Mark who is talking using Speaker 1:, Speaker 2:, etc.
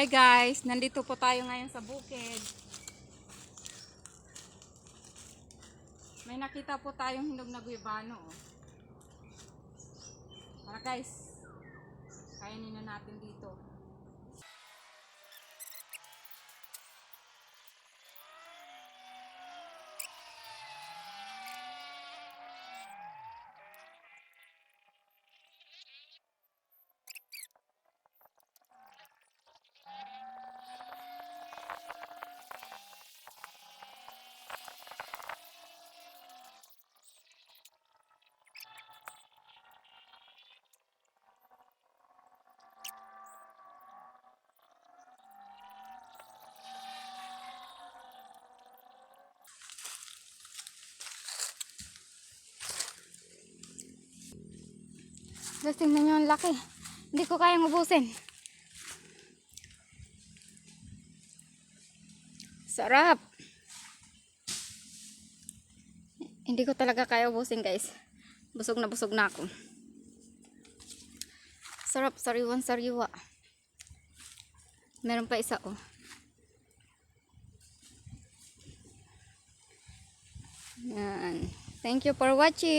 Speaker 1: Hi guys, nandito po tayo ngayon sa bukid. May nakita po tayong hinog na guyabano. Oh. Tara guys, kainin na natin dito. Guys, tingnan nyo ang laki. Hindi ko kayang ubusin. Sarap. Hindi ko talaga kaya ubusin guys. Busog na busog na ako. Sarap, sariwan sariwa. Meron pa isa oh. Yan. Thank you for watching.